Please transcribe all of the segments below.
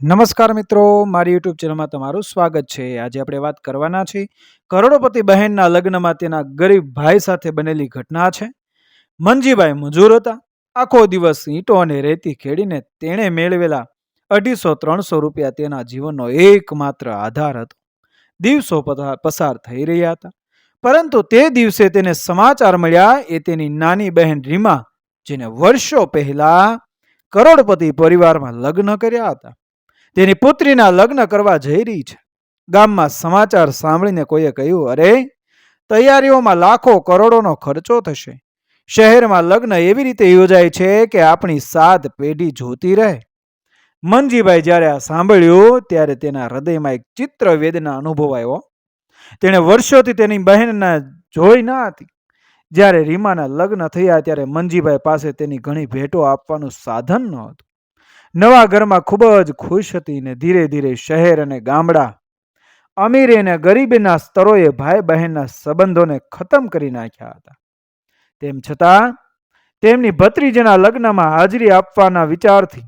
નમસ્કાર મિત્રો, મારી યુટ્યુબ ચેનલમાં તમારું સ્વાગત છે. આજે આપણે વાત કરવાના છે કરોડોપતિ બહેનના લગ્નમાં તેના ગરીબ ભાઈ સાથે બનેલી ઘટના છે. મંજીભાઈ મજૂર હતા. આખો દિવસ ઈંટો અને રેતી ખેડીને તેણે મેળવેલા અઢીસો ત્રણસો રૂપિયા તેના જીવનનો એકમાત્ર આધાર હતો. દિવસો પસાર થઈ રહ્યા હતા. પરંતુ તે દિવસે તેને સમાચાર મળ્યા એ તેની નાની બહેન રીમા, જેને વર્ષો પહેલા કરોડપતિ પરિવારમાં લગ્ન કર્યા હતા. તેની પુત્રીના લગ્ન કરવા જઈ રહી છે. ગામમાં સમાચાર સાંભળીને કોઈએ કહ્યું, અરે, તૈયારીઓમાં લાખો કરોડોનો ખર્ચો થશે. શહેરમાં લગ્ન એવી રીતે યોજાય છે કે આપણી સાત પેઢી જોતી રહે. મનજીભાઈ જ્યારે આ સાંભળ્યું, ત્યારે તેના હૃદયમાં એક ચિત્ર વેદના અનુભવાયો તેણે વર્ષોથી તેની બહેનના જોઈ ન હતી. જ્યારે રીમાના લગ્ન થયા, ત્યારે મનજીભાઈ પાસે તેની ઘણી ભેટો આપવાનું સાધન ન હતું. નવા ઘરમાં ખૂબ જ ખુશ હતી ને ધીરે ધીરે શહેર અને ગામડા. અમીરે અને ગરીબીના સ્તરોએ ભાઈ બહેનના સંબંધોને ખતમ કરી નાખ્યા હતા. તેમ છતાં, તેમની ભત્રીજીના લગ્નમાં હાજરી આપવાના વિચારથી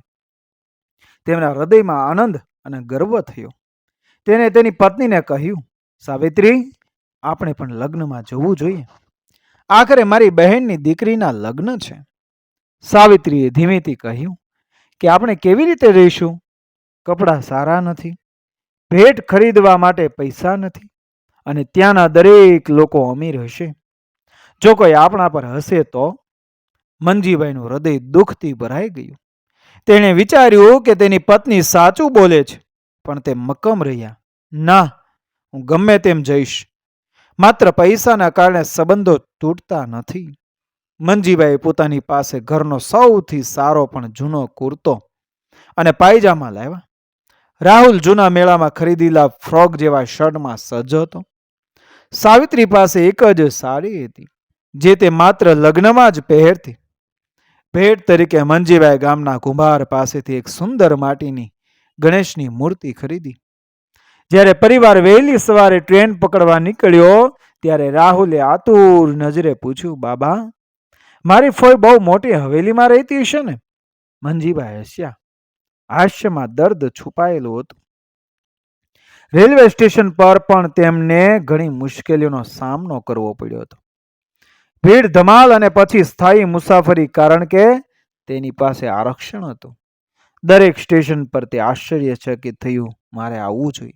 તેમના હૃદયમાં આનંદ અને ગર્વ થયો. તેને તેની પત્નીને કહ્યું, સાવિત્રી, આપણે પણ લગ્નમાં જવું જોઈએ. આખરે મારી બહેનની દીકરીના લગ્ન છે. સાવિત્રીએ ધીમેથી કહ્યું કે આપણે કેવી રીતે રહીશું? કપડાં સારા નથી. ભેટ ખરીદવા માટે પૈસા નથી. અને ત્યાંના દરેક લોકો અમીર હશે. જો કોઈ આપણા પર હશે તો મંજીભાઈનું હૃદય દુઃખથી ભરાઈ ગયું. તેણે વિચાર્યું કે તેની પત્ની સાચું બોલે છે, પણ તે મક્કમ રહ્યા. ના, હું ગમે તેમ જઈશ. માત્ર પૈસાના કારણે સંબંધો તૂટતા નથી. મંજીભાઈ પોતાની પાસે ઘરનો સૌથી સારો પણ જૂનો કુર્તો અને પાયજામા લાવ્યા. રાહુલ જૂના મેળામાં ખરીદેલા ફ્રોક જેવા શર્ટમાં સજ્જ હતો. સાવિત્રી પાસે એક જ સાડી હતી, જે તે માત્ર લગ્નમાં જ પહેરતી. ભેટ તરીકે મંજીભાઈ ગામના કુંભાર પાસેથી એક સુંદર માટીની ગણેશની મૂર્તિ ખરીદી. જ્યારે પરિવાર વહેલી સવારે ટ્રેન પકડવા નીકળ્યો, ત્યારે રાહુલે આતુર નજરે પૂછ્યું, બાબા મારી ફોઈ બહુ મોટી હવેલીમાં રહેતી હશે ને? મંજીભાઈ હસ્યા. હાસ્યમાં દર્દ છુપાયેલું હતું. રેલવે સ્ટેશન પર પણ તેમને ઘણી મુશ્કેલીઓનો સામનો કરવો પડ્યો હતો. ભીડ, ધમાલ અને પછી સ્થાયી મુસાફરી કારણ કે તેની પાસે આરક્ષણ હતું. દરેક સ્ટેશન પર તે આશ્ચર્યચકિત થયું, મારે આવવું જોઈએ.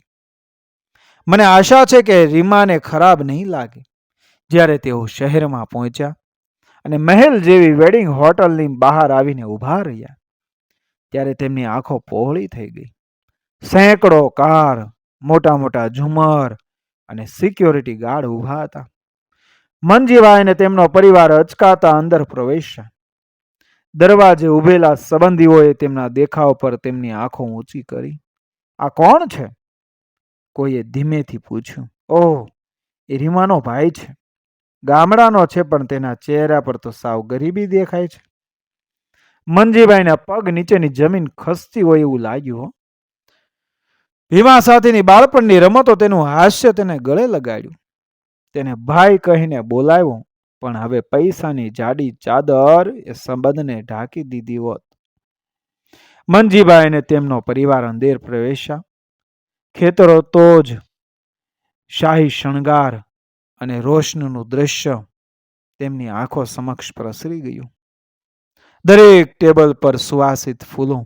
મને આશા છે કે રીમાને ખરાબ નહીં લાગે. જ્યારે તેઓ શહેરમાં પહોંચ્યા અને મહેલ જેવી વેડિંગ હોટલની બહાર આવીને ઊભા રહ્યા. ત્યારે તેમની આંખો પહોળી થઈ ગઈ. સેંકડો કાર, મોટા મોટા ઝુમર અને સિક્યોરિટી ગાર્ડ ઊભા હતા. મનજીભાઈ અને તેમનો પરિવાર અચકાતા અંદર પ્રવેશ્યા. દરવાજે ઊભેલા સંબંધીઓએ તેમના દેખાવ પર તેમની આંખો ઊંચી કરી. આ કોણ છે? કોઈએ ધીમેથી પૂછ્યું. ઓહ, એ રીમાનો ભાઈ છે. ગામડાનો છે, પણ તેના ચહેરા પર તો સાવ ગરીબી દેખાય છે. મનજીભાઈના પગ નીચેની જમીન ખસતી હોય એવું લાગ્યું. ભીમા સાથેની બાળપણની રમતો તેનું હાસ્ય તેને ગળે લગાડ્યું. તેને ભાઈ કહીને બોલાવ્યો, પણ હવે પૈસાની જાડી ચાદર એ સંબંધને ઢાંકી દીધી હોત. મંજીભાઈ અને તેમનો પરિવાર અંદેર પ્રવેશ્યા. ખેતરો તો જ. શાહી શણગાર. અને રોશનનું દ્રશ્ય તેમની આંખો સમક્ષ પ્રસરી ગયું. દરેક ટેબલ પર સુવાસિત ફૂલો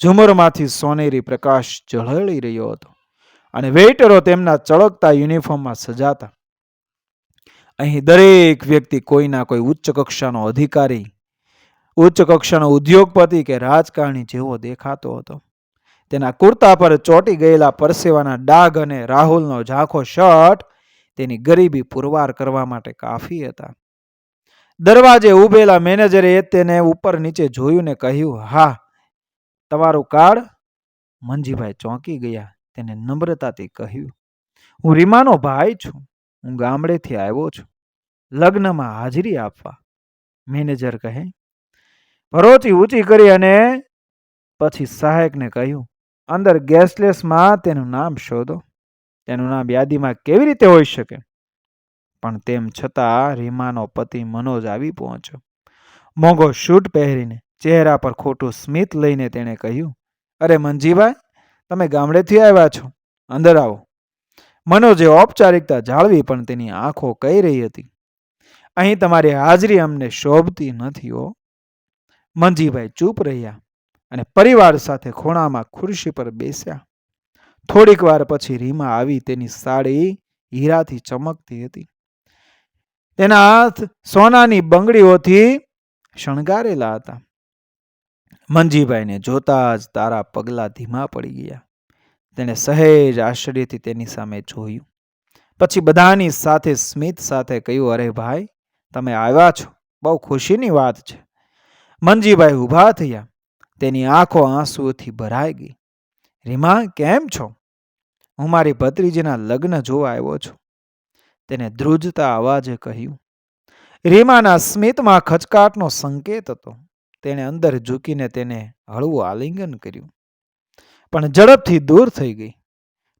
ઝુમરમાંથી સોનેરી પ્રકાશ ઝળહળી રહ્યો હતો અને વેઇટરો તેમના ચળકતા યુનિફોર્મમાં સજાતા. અહીં દરેક વ્યક્તિ કોઈના કોઈ ઉચ્ચ કક્ષાનો અધિકારી, ઉચ્ચ કક્ષાનો ઉદ્યોગપતિ કે રાજકારણી જેવો દેખાતો હતો. તેના કુર્તા પર ચોંટી ગયેલા પરસેવાના ડાઘ અને રાહુલનો ઝાંખો શર્ટ તેની ગરીબી પુરવાર કરવા માટે કાફી હતા. દરવાજે ઊભેલા મેનેજરે તેને ઉપર નીચે જોયું ને કહ્યું, હા, તમારું કાર્ડ? મંજીભાઈ ચોંકી ગયા, તેને નમ્રતાથી કહ્યું, હું રીમાનો ભાઈ છું, હું ગામડેથી આવ્યો છું, લગ્નમાં હાજરી આપવા. મેનેજર કહે, ભરોચી ઊંચી કરી અને પછી સહાયકને કહ્યું, અંદર ગેસલેસમાં તેનું નામ શોધો. તેનું નામ યાદીમાં કેવી રીતે હોઈ શકે? પણ તેમ છતાં રીમાનો પતિ મનોજ આવી પહોંચ્યો. મોંઘો શૂટ પહેરીને ચહેરા પર ખોટું સ્મિત લઈને તેણે કહ્યું, અરે મંજીભાઈ, તમે ગામડેથી આવ્યા છો. અંદર આવો. મનોજે ઔપચારિકતા જાળવી પણ તેની આંખો કહી રહી હતી. અહીં તમારી હાજરી અમને શોભતી નથી હો. મંજીભાઈ ચૂપ રહ્યા અને પરિવાર સાથે ખૂણામાં ખુરશી પર બેસ્યા. થોડીક વાર પછી રીમા આવી તેની સાડી હીરાથી ચમકતી હતી. તેના હાથ સોનાની બંગડીઓથી શણગારેલા હતા. મંજીભાઈને જોતા જ તારા પગલા ધીમા પડી ગયા. તેણે સહેજ આશ્ચર્યથી તેની સામે જોયું. પછી બધાની સાથે સ્મિત સાથે કહ્યું, અરે ભાઈ, તમે આવ્યા છો. બહુ ખુશીની વાત છે. મંજીભાઈ ઊભા થયા. તેની આંખો આંસુઓથી ભરાઈ ગઈ. રીમા, કેમ છો? હું મારી ભત્રીજીના લગ્ન જોવા આવ્યો છું. તેને ધ્રુજતા અવાજે કહ્યું, રીમાના સ્મિતમાં ખચકાટનો સંકેત હતો. તેણે અંદર ઝૂકીને તેને હળવું આલિંગન કર્યું, પણ ઝડપથી દૂર થઈ ગઈ.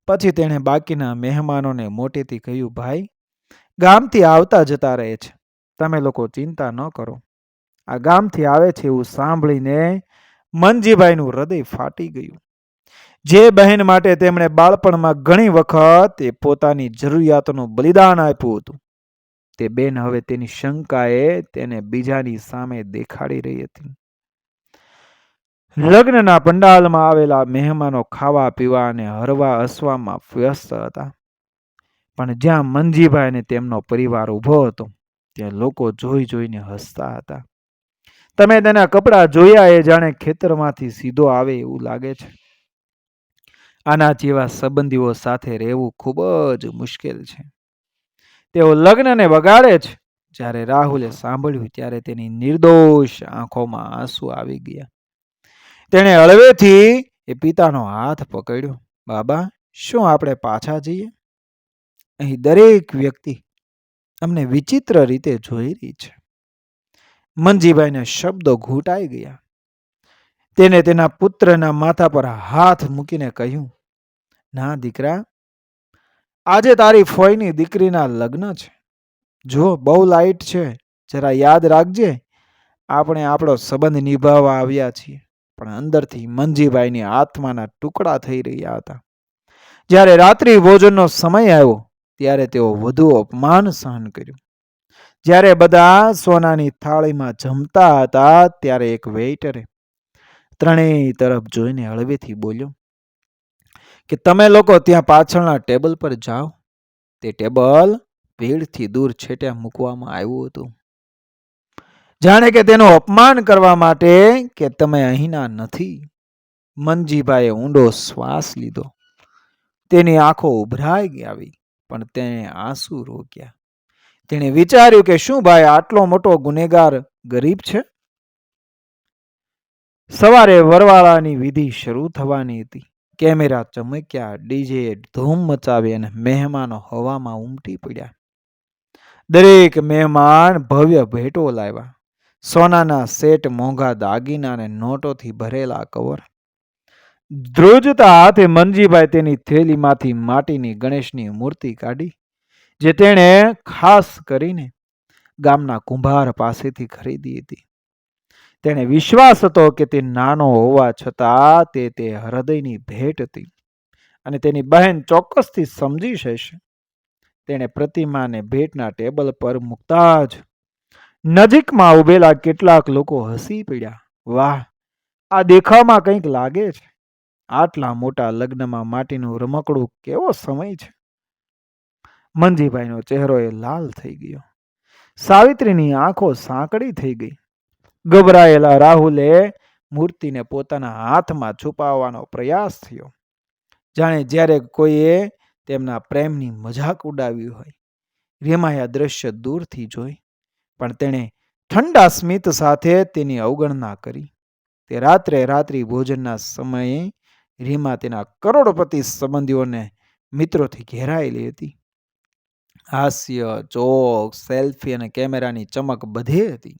પછી તેણે બાકીના મહેમાનોને મોટેથી કહ્યું, ભાઈ, ગામથી આવતા જતા રહે છે. તમે લોકો ચિંતા ન કરો. આ ગામથી આવે છે એવું સાંભળીને મનજીભાઈનું હૃદય ફાટી ગયું. જે બહેન માટે તેમણે બાળપણમાં ઘણી વખત પોતાની જરૂરિયાતોનું બલિદાન આપ્યું હતું. તે બેન હવે તેની શંકાએ તેને બીજાની સામે દેખાડી રહી હતી. લગ્નના પંડાલમાં આવેલા મહેમાનો ખાવા, પીવા અને હરવા હસવામાં વ્યસ્ત હતા. પણ જ્યાં મંજીભાઈ અને તેમનો પરિવાર ઊભો હતો, ત્યાં લોકો જોઈ જોઈને હસતા હતા. તમે તેના કપડાં જોયા એ જાણે ખેતરમાંથી સીધો આવે એવું લાગે છે. આના જેવા સંબંધીઓ સાથે રહેવું ખૂબ જ મુશ્કેલ છે. તેઓ લગ્નને વગાડે છે. જ્યારે રાહુલે સાંભળ્યું ત્યારે તેની નિર્દોષ આંખોમાં આંસુ આવી ગયા. તેણે હળવેથી એ પિતાનો હાથ પકડ્યો. બાબા, શું આપણે પાછા જઈએ? અહીં દરેક વ્યક્તિ અમને વિચિત્ર રીતે જોઈ રહી છે. મનજીભાઈને શબ્દો ઘૂંટાઈ ગયા. તેને તેના પુત્રના માથા પર હાથ મૂકીને કહ્યું, ના દીકરા, આજે તારી ફોઈની દીકરીના લગ્ન છે. જો બહુ લાઈટ છે, જરા યાદ રાખજે, આપણે આપણો સંબંધ નિભાવવા આવ્યા છીએ. પણ અંદરથી મંજીભાઈની આત્માના ટુકડા થઈ રહ્યા હતા. જ્યારે રાત્રિ ભોજનનો સમય આવ્યો, ત્યારે તેઓ વધુ અપમાન સહન કર્યું. જ્યારે બધા સોનાની થાળીમાં જમતા હતા, ત્યારે એક વેઇટરે ત્રણેય તરફ જોઈને હળવેથી બોલ્યો, કે તમે લોકો ત્યાં પાછળના ટેબલ પર જાઓ. તે ટેબલ ભીડથી દૂર છેટે મૂકવામાં આવ્યું હતું. જાણે કે તેનું અપમાન કરવા માટે કે તમે અહીંના નથી. મનજીભાઈએ ઊંડો શ્વાસ લીધો. તેની આંખો ઉભરાઈ ગઈ આવી, પણ તેણે આંસુ રોક્યા. તેણે વિચાર્યું કે શું ભાઈ આટલો મોટો ગુનેગાર ગરીબ છે? સવારે વરવાળાની વિધિ શરૂ થવાની હતી. કેમેરા ચમક્યા, ડીજે ધૂમ મચાવી અને મહેમાનો હવામાં ઉમટી પડ્યા. દરેક મહેમાન ભવ્ય ભેટો લાવ્યા. સોનાના સેટ મોંઘા દાગીના અને નોટોથી ભરેલા કવર. ધ્રુજતા હાથે મનજીભાઈ તેની થેલીમાંથી માટીની ગણેશની મૂર્તિ કાઢી, જે તેણે ખાસ કરીને ગામના કુંભાર પાસેથી ખરીદી હતી. તેને વિશ્વાસ હતો કે તે નાનો હોવા છતાં તે તે હૃદયની ભેટ હતી અને તેની બહેન ચોક્કસથી સમજી જશે. તેણે પ્રતિમાને ભેટના ટેબલ પર મૂકતા જ નજીકમાં ઉભેલા કેટલાક લોકો હસી પડ્યા. વાહ, આ દેખાવમાં કંઈક લાગે છે. આટલા મોટા લગ્નમાં માટીનું રમકડું કેવો સમય છે. મંજીભાઈનો ચહેરો એ લાલ થઈ ગયો. સાવિત્રીની આંખો સાંકડી થઈ ગઈ. ગભરાયેલા રાહુલે મૂર્તિને પોતાના હાથમાં છુપાવવાનો પ્રયાસ થયો. જાણે જ્યારે કોઈએ તેમના પ્રેમની મજાક ઉડાવી હોય રેમાએ આ દ્રશ્ય દૂરથી જોઈ, પણ તેણે ઠંડા સ્મિત સાથે તેની અવગણના કરી. તે રાત્રે રાત્રિ ભોજનના સમયે રીમા તેના કરોડપતિ સંબંધીઓને મિત્રોથી ઘેરાયેલી હતી. હાસ્ય, ચોક, સેલ્ફી અને કેમેરાની ચમક બધે હતી.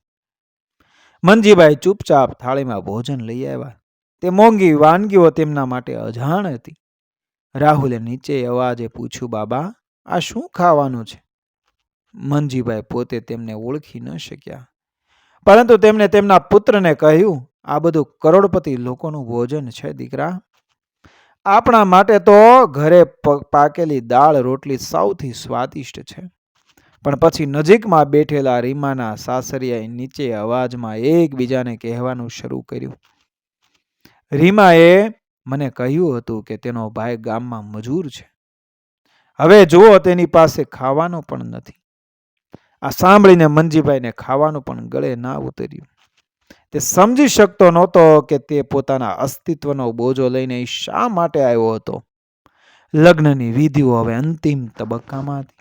મંજીભાઈ ચૂપચાપ થાળીમાં ભોજન લઈ આવ્યા. તે મોંઘી વાનગીઓ તેમના માટે અજાણ હતી. રાહુલે નીચે અવાજે પૂછ્યું, બાબા, આ શું ખાવાનું છે? મનજીભાઈ પોતે તેમને ઓળખી ન શક્યા. પરંતુ તેમણે તેમના પુત્રને કહ્યું, આ બધું કરોડપતિ લોકોનું ભોજન છે, દીકરા. આપણા માટે તો ઘરે પાકેલી દાળ રોટલી સૌથી સ્વાદિષ્ટ છે. પણ પછી નજીકમાં બેઠેલા રીમાના સાસરિયાએ નીચે અવાજમાં એકબીજાને કહેવાનું શરૂ કર્યું. રીમાએ મને કહ્યું હતું કે તેનો ભાઈ ગામમાં મજૂર છે. હવે જુઓ તેની પાસે ખાવાનું પણ નથી. આ સાંભળીને મંજીભાઈને ખાવાનું પણ ગળે ના ઉતર્યું. તે સમજી શકતો નહોતો કે તે પોતાના અસ્તિત્વનો બોજો લઈને શા માટે આવ્યો હતો. લગ્નની વિધિઓ હવે અંતિમ તબક્કામાં હતી.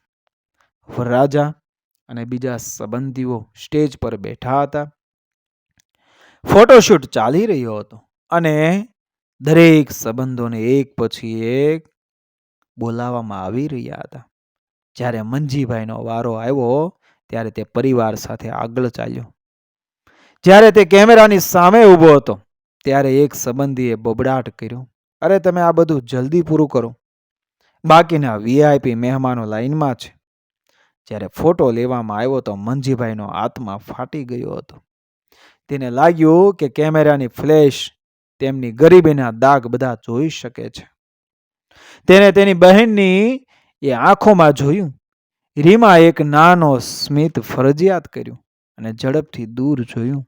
વરરાજા અને બીજા સંબંધીઓ સ્ટેજ પર બેઠા હતા. ફોટોશૂટ ચાલી રહ્યો હતો અને દરેક સંબંધોને એક પછી એક બોલાવવામાં આવી રહ્યા હતા. જ્યારે મંજીભાઈનો વારો આવ્યો ત્યારે તે પરિવાર સાથે આગળ ચાલ્યો. જ્યારે તે કેમેરાની સામે ઊભો હતો ત્યારે એક સંબંધીએ બબડાટ કર્યો, અરે, તમે આ બધું જલ્દી પૂરું કરો. બાકીના વીઆઈપી મહેમાનો લાઈનમાં છે. જ્યારે ફોટો લેવામાં આવ્યો તો મંજીભાઈનો આત્મા ફાટી ગયો હતો. તેને લાગ્યું કે કેમેરાની ફ્લેશ તેમની ગરીબીના દાગ બધા જોઈ શકે છે. તેને તેની બહેનની એ આંખોમાં જોયું. રીમા એક નાનો સ્મિત ફરજિયાત કર્યું અને ઝડપથી દૂર જોયું.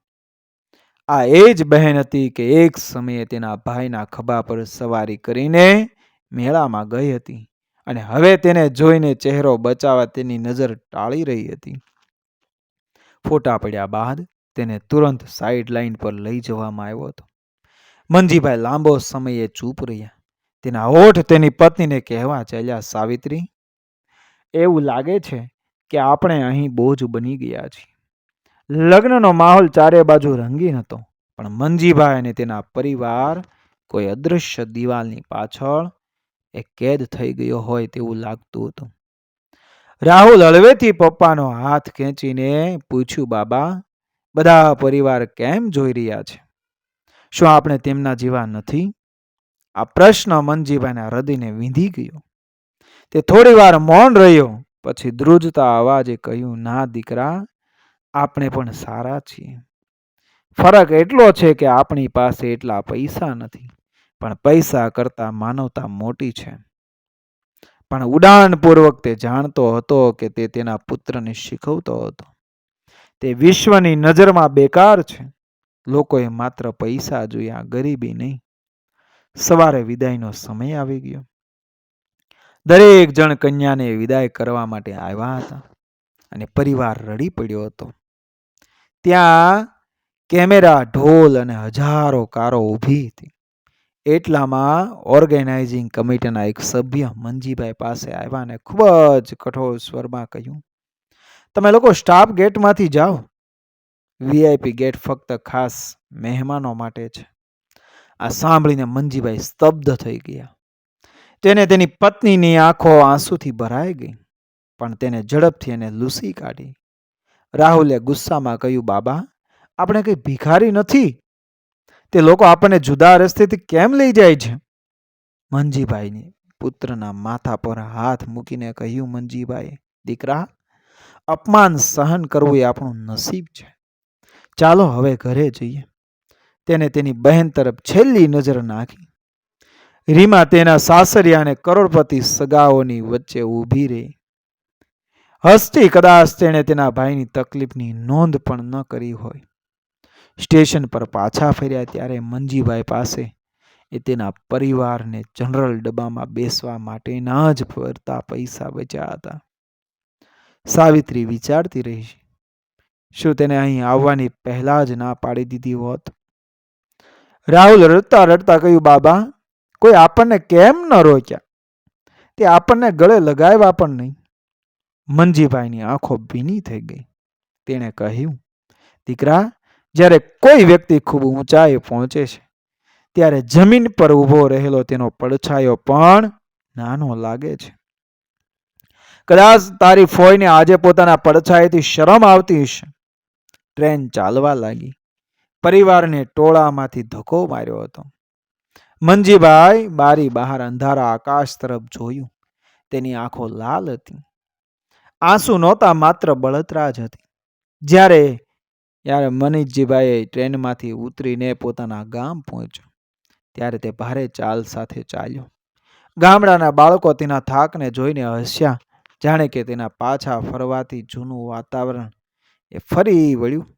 આ એ જ બહેન હતી કે એક સમયે તેના ભાઈના ખભા પર સવારી કરીને મેળામાં ગઈ હતી. અને હવે તેને જોઈને ચહેરો બચાવવા તેની નજર ટાળી રહી હતી. ફોટા પડ્યા બાદ તેને તુરંત સાઈડ લાઈન પર લઈ જવામાં આવ્યો હતો. મંજીભાઈ લાંબો સમયે ચૂપ રહ્યા. તેના હોઠ તેની પત્નીને કહેવા ચાલ્યા, સાવિત્રી, એવું લાગે છે કે આપણે અહીં બોજ બની ગયા છીએ. લગ્નનો માહોલ ચારે બાજુ રંગીન હતો, પણ મંજીભાઈ અને તેના પરિવાર કોઈ અદૃશ્ય દિવાલની પાછળ એ કેદ થઈ ગયો હોય તેવું લાગતું હતું. રાહુલ હળવેથી પપ્પાનો હાથ ખેંચીને પૂછ્યું, બાબા, બધા પરિવાર કેમ જોઈ રહ્યા છે? શું આપણે તેમના જેવા નથી? આ પ્રશ્ન મનજીભાઈના હૃદયને વીંધી ગયો. તે થોડી વાર મૌન રહ્યો, પછી ધ્રુજતા અવાજે કહ્યું, ના દીકરા, આપણે પણ સારા છીએ. ફરક એટલો છે કે આપણી પાસે એટલા પૈસા નથી. પણ પૈસા કરતાં માનવતા મોટી છે. પણ ઉડાણપૂર્વક તે જાણતો હતો કે તે તેના પુત્રને શીખવતો હતો. તે વિશ્વની નજરમાં બેકાર છે. લોકોએ માત્ર પૈસા જોયા, ગરીબી નહીં. સવારે વિદાયનો સમય આવી ગયો. દરેક જણ કન્યાને વિદાય કરવા માટે આવ્યા હતા અને પરિવાર રડી પડ્યો હતો. ત્યાં કેમેરા, ઢોલ અને હજારો કારો ઊભી હતી. એટલામાં ઓર્ગેનાઇઝિંગ કમિટીના એક સભ્ય મંજીભાઈ પાસે આવ્યા અને ખૂબ જ કઠોર સ્વરમાં કહ્યું, તમે લોકો સ્ટાફ ગેટમાંથી જાઓ. વીઆઈપી ગેટ ફક્ત ખાસ મહેમાનો માટે છે. આ સાંભળીને મંજીભાઈ સ્તબ્ધ થઈ ગયા. તેને તેની પત્નીની આંખો આંસુથી ભરાઈ ગઈ, પણ તેને ઝડપથી એને લૂસી કાઢી. રાહુલે ગુસ્સામાં કહ્યું, બાબા, આપણે કંઈ ભિખારી નથી. તે લોકો આપણને જુદા રસ્તેથી કેમ લઈ જાય છે? મંજીભાઈની પુત્રના માથા પર હાથ મૂકીને કહ્યું, મંજીભાઈ, દીકરા, અપમાન સહન કરવું એ આપણું નસીબ છે. ચાલો હવે ઘરે જઈએ. તેને તેની બહેન તરફ છેલ્લી નજર નાખી. રીમા તેના સાસરિયા અને કરોડપતિ સગાઓની વચ્ચે ઊભી રહી. હસતી કદાચ તેણે તેના ભાઈની તકલીફની નોંધ પણ ન કરી હોય. સ્ટેશન પર પાછા ફર્યા ત્યારે મંજીભાઈ પાસે એ તેના પરિવારને જનરલ ડબ્બામાં બેસવા માટેના જ ફરતા પૈસા બચ્યા હતા. સાવિત્રી વિચારતી રહી શું તેને અહીં આવવાની પહેલા જ ના પાડી દીધી હોત? રાહુલ રડતા રડતા કહ્યું, બાબા, કોઈ આપણને કેમ ન રોક્યા? તે આપણને ગળે લગાવ્યા પણ નહીં. મંજીભાઈની આંખો ભીની થઈ ગઈ. તેણે કહ્યું, દીકરા જ્યારે કોઈ વ્યક્તિ ખૂબ ઊંચાઈ પહોંચે છે, ત્યારે જમીન પર ઊભો રહેલો તેનો પડછાયો પણ નાનો લાગે છે. કદાચ તારી ફોઈને આજે પોતાના પડછાયેથી શરમ આવતી હશે. ટ્રેન ચાલવા લાગી. પરિવારને ટોળામાંથી ધક્કો માર્યો હતો. મંજીભાઈ બારી બહાર અંધારા આકાશ તરફ જોયું. તેની આંખો લાલ હતી. આંસુ નહોતા માત્ર બળતરા જ હતી. જ્યારે ત્યારે મનીષજીભાઈએ ટ્રેનમાંથી ઉતરીને પોતાના ગામ પહોંચ્યો. ત્યારે તે ભારે ચાલ સાથે ચાલ્યો. ગામડાના બાળકો તેના થાકને જોઈને હસ્યા. જાણે કે તેના પાછા ફરવાથી જૂનું વાતાવરણ એ ફરી વળ્યું.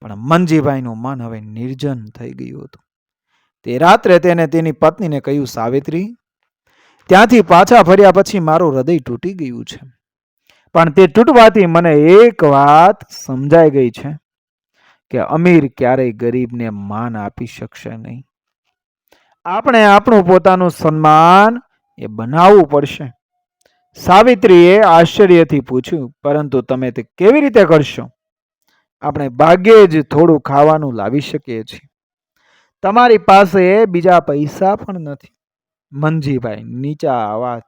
પણ મનજીભાઈનું મન હવે નિર્જન થઈ ગયું હતું. તે રાત્રે તેને તેની પત્નીને કહ્યું, સાવિત્રી, ત્યાંથી પાછા ફર્યા પછી મારું હૃદય તૂટી ગયું છે. પણ તે તૂટવાથી મને એક વાત સમજાઈ ગઈ છે. કે અમીર ક્યારેય ગરીબને માન આપી શકશે નહીં. આપણે આપણું પોતાનું સન્માન એ બનાવવું પડશે. સાવિત્રીએ આશ્ચર્યથી પૂછ્યું, પરંતુ તમે તે કેવી રીતે કરશો? આપણે ભાગ્યે જ થોડું ખાવાનું લાવી શકીએ છીએ. તમારી પાસે બીજા પૈસા પણ નથી. મનજીભાઈ નીચા આવાજ,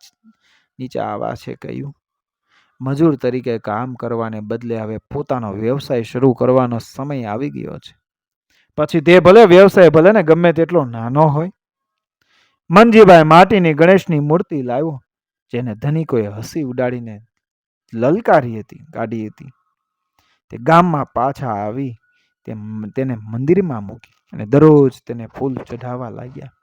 નીચા આવાજે કહ્યું મજૂર તરીકે કામ કરવાને બદલે હવે પોતાનો વ્યવસાય શરૂ કરવાનો સમય આવી ગયો છે. પછી તે ભલે વ્યવસાય ભલે ને ગમે તેટલો નાનો હોય. મનજીભાઈ માટીની ગણેશની મૂર્તિ લાવ્યો, જેને ધનિકોએ હસી ઉડાડીને લલકારી હતી, કાઢી હતી. તે ગામમાં પાછા આવી તેને મંદિરમાં મૂકી અને દરરોજ તેને ફૂલ ચઢાવવા લાગ્યા.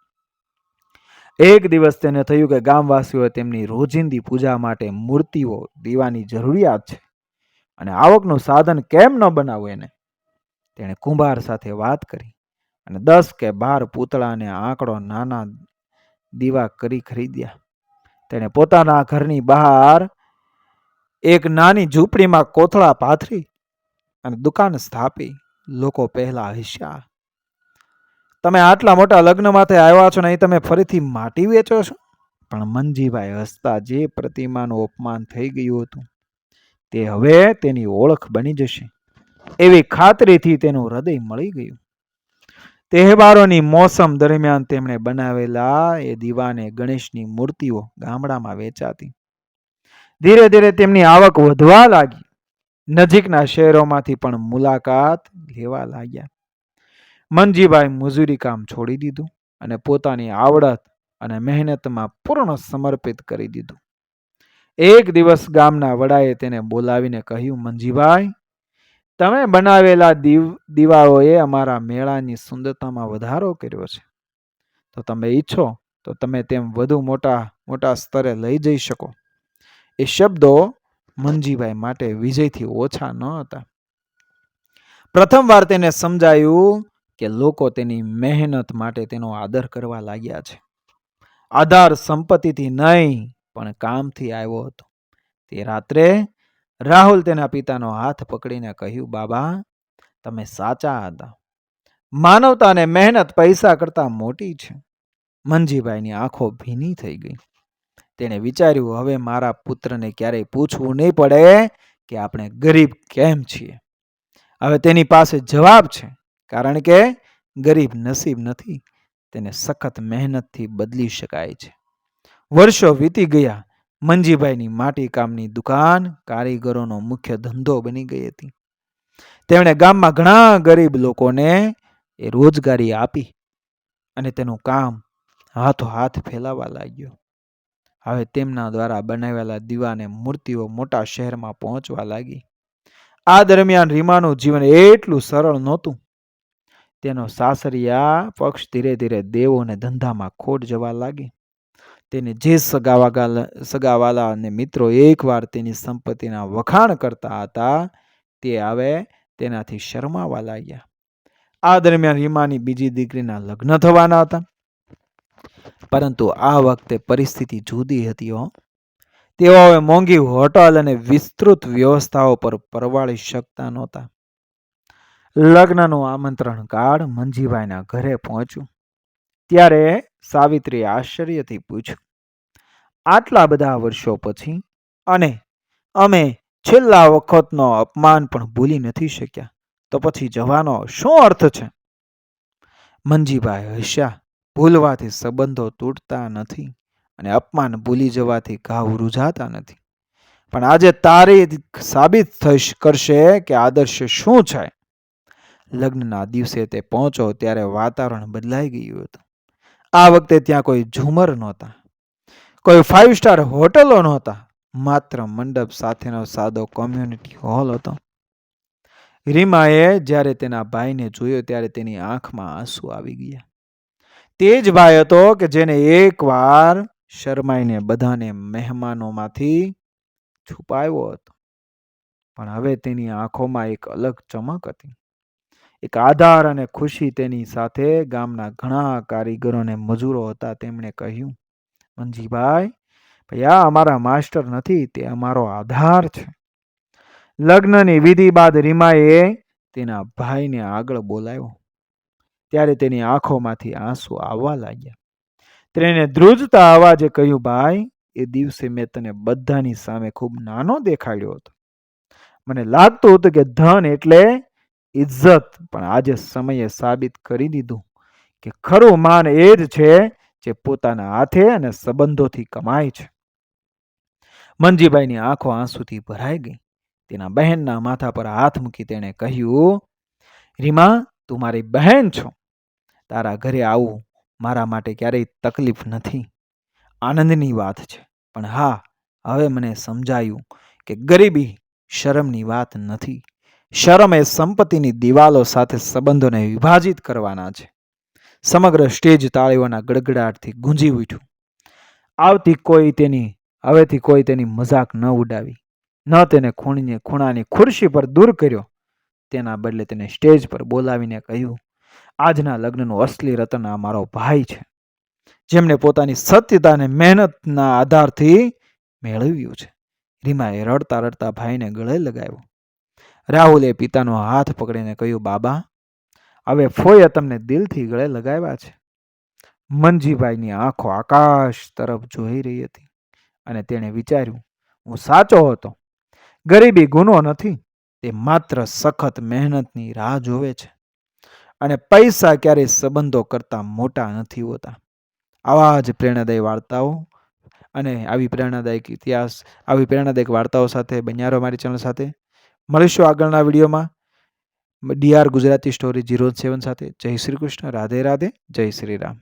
એક દિવસ તેને થયું કે ગામવાસીઓ તેમની રોજિંદી પૂજા માટે મૂર્તિઓ દીવાની જરૂરિયાત છે. અને આવકનું સાધન કેમ ન બનાવવું એને? તેણે કુંભાર સાથે વાત કરી અને દસ કે બાર પૂતળાને આંકડો નાના દીવા કરી ખરીદ્યા. તેણે પોતાના ઘરની બહાર એક નાની ઝૂંપડીમાં કોથળા પાથરી અને દુકાન સ્થાપી. લોકો પહેલા હસ્યા. તમે આટલા મોટા લગ્ન માથે આવ્યા છો ને અહીં તમે ફરીથી માટી વેચો છો? પણ મનજીભાઈ હસતા જે પ્રતિમાનું અપમાન થઈ ગયું હતું, તે હવે તેની ઓળખ બની જશે. એવી ખાતરીથી તેનું હૃદય મળી ગયું. તહેવારોની મોસમ દરમિયાન તેમણે બનાવેલા એ દીવાને ગણેશની મૂર્તિઓ ગામડામાં વેચાતી. ધીરે ધીરે તેમની આવક વધવા લાગી. નજીકના શહેરોમાંથી પણ મુલાકાત લેવા લાગ્યા. મનજીભાઈ મજૂરી કામ છોડી દીધું અને પોતાની આવડત અને મહેનતમાં પૂર્ણ સમર્પિત કરી દીધું. એક દિવસ ગામના વડાએ તેને બોલાવીને કહ્યું મંજીભાઈ તમે બનાવેલા દીવ, દીવાઓએ અમારા મેળાની સુંદરતામાં વધારો કર્યો છે. તો તમે ઈચ્છો તો તમે તેમ વધુ મોટા મોટા સ્તરે લઈ જઈ શકો. એ શબ્દો મંજીભાઈ માટે વિજયથી ઓછા ન હતા. પ્રથમવાર તેને સમજાયું કે લોકો તેની મહેનત માટે તેનો આદર કરવા લાગ્યા છે. આધાર સંપત્તિથી નહીં, પણ કામથી આવ્યો હતો. તે રાત્રે રાહુલ તેના પિતાનો હાથ પકડીને કહ્યું, બાબા, તમે સાચા હતા. માનવતા અને મહેનત પૈસા કરતાં મોટી છે. મંજીભાઈની આંખો ભીની થઈ ગઈ. તેણે વિચાર્યું, હવે મારા પુત્રને ક્યારેય પૂછવું નહીં પડે કે આપણે ગરીબ કેમ છીએ? હવે તેની પાસે જવાબ છે. કારણ કે ગરીબ નસીબ નથી, તેને સખત મહેનતથી બદલી શકાય છે. વર્ષો વીતી ગયા, મંજીભાઈની માટી કામની દુકાન કારીગરોનો મુખ્ય ધંધો બની ગઈ હતી. તેમણે ગામમાં ઘણા ગરીબ લોકોને એ રોજગારી આપી અને તેનું કામ હાથો હાથ ફેલાવા લાગ્યો. હવે તેમના દ્વારા બનાવેલા દીવાને મૂર્તિઓ મોટા શહેરમાં પહોંચવા લાગી. આ દરમિયાન રીમાનું જીવન એટલું સરળ નહોતું તેનો સાસરિયા પક્ષ ધીરે ધીરે દેવોને ધંધામાં ખોટ જવા લાગી. તેને જે સગાવાગા સગાવાલા અને મિત્રો એકવાર તેની સંપત્તિના વખાણ કરતા હતા, તે હવે તેનાથી શરમાવા લાગ્યા. આ દરમિયાન રીમાની બીજી દીકરીના લગ્ન થવાના હતા. પરંતુ આ વખતે પરિસ્થિતિ જુદી હતી હો. તેઓ હવે મોંઘી હોટલ અને વિસ્તૃત વ્યવસ્થાઓ પર પરવાળી શકતા નહોતા. લગ્નનું આમંત્રણ કાર્ડ મંજીભાઈના ઘરે પહોંચ્યું. ત્યારે સાવિત્રીએ આશ્ચર્યથી પૂછ્યું, આટલા બધા વર્ષો પછી અને અમે છેલ્લા વખતનો અપમાન પણ ભૂલી નથી શક્યા, તો પછી જવાનો શું અર્થ છે? મંજીભાઈ હસ્યા, ભૂલવાથી સંબંધો તૂટતા નથી અને અપમાન ભૂલી જવાથી ઘાવ રૂઝાતા નથી. પણ આજે તારી સાબિત થઈશ કરશે કે આદર્શ શું છે? લગ્નના દિવસે તે પહોંચો ત્યારે વાતાવરણ બદલાઈ ગયું હતું. આ વખતે ત્યાં કોઈ ઝુમર નહોતા, કોઈ ફાઇવ સ્ટાર હોટલો નહોતા, માત્ર મંડપ સાથેનો સાદો કોમ્યુનિટી હોલ હતો. રીમાએ જ્યારે તેના ભાઈને જોયો ત્યારે તેની આંખમાં આંસુ આવી ગયા. તે જ ભાઈ હતો કે જેને એકવાર શરમાઈને બધાને મહેમાનોમાંથી છુપાવ્યો હતો. પણ હવે તેની આંખોમાં એક અલગ ચમક હતી. એક આધાર અને ખુશી તેની સાથે ગામના ઘણા કારીગરો અને મજૂરો હતા. તેમણે કહ્યું મનજીભાઈ ભાઈ આ અમારા માસ્ટર નથી, તે અમારો આધાર છે. લગ્નની વિધિ બાદ રીમાએ તેના ભાઈને આગળ બોલાવ્યો. ત્યારે તેની આંખોમાંથી આંસુ આવવા લાગ્યા. તેને ધ્રુજતા અવાજે કહ્યું, ભાઈ, એ દિવસે મેં તને બધાની સામે ખૂબ નાનો દેખાડ્યો હતો. મને લાગતું હતું કે ધન એટલે ઇજ્જત. પણ આજે સમયે સાબિત કરી દીધું કે ખરું માન એ જ છે જે પોતાના હાથે અને સંબંધોથી કમાય છે. મનજીભાઈની આંખો આંસુથી ભરાઈ ગઈ. તેના બહેનના માથા પર હાથ મૂકી તેણે કહ્યું, રીમા, તું મારી બહેન છો. તારા ઘરે આવું મારા માટે ક્યારેય તકલીફ નથી. આનંદની વાત છે. પણ હા, હવે મને સમજાયું કે ગરીબી શરમની વાત નથી. શરમ એ સંપત્તિની દિવાલો સાથે સંબંધોને વિભાજિત કરવાના છે. સમગ્ર સ્ટેજ તાળીઓના ગડગડાટથી ગુંજી ઉઠ્યું. આવતી કોઈ તેની, હવેથી કોઈ તેની મજાક ન ઉડાવી. ન તેને ખૂણીને, ખૂણાની ખુરશી પર દૂર કર્યો. તેના બદલે તેને સ્ટેજ પર બોલાવીને કહ્યું, આજના લગ્નનું અસલી રતન આ મારો ભાઈ છે, જેમણે પોતાની સત્યતાને મહેનતના આધારથી મેળવ્યું છે. રીમાએ રડતા રડતા ભાઈને ગળે લગાવ્યો. રાહુલે પિતાનો હાથ પકડીને કહ્યું, બાબા, હવે ફોઈએ તમને દિલથી ગળે લગાવ્યા છે. મનજીભાઈની આંખો આકાશ તરફ જોઈ રહી હતી અને તેણે વિચાર્યું, હું સાચો હતો. ગરીબી ગુનો નથી, તે માત્ર સખત મહેનતની રાહ જોવે છે અને પૈસા ક્યારેય સંબંધો કરતાં મોટા નથી હોતા. આવા જ પ્રેરણાદાયી વાર્તાઓ અને આવી પ્રેરણાદાયક ઇતિહાસ, આવી પ્રેરણાદાયક વાર્તાઓ સાથે બન્યારો મારી ચેનલ સાથે. મળીશું આગળના વિડીયોમાં. D R Gujarati story zero seven સાથે. જય શ્રી કૃષ્ણ. રાધે રાધે. જય શ્રી રામ.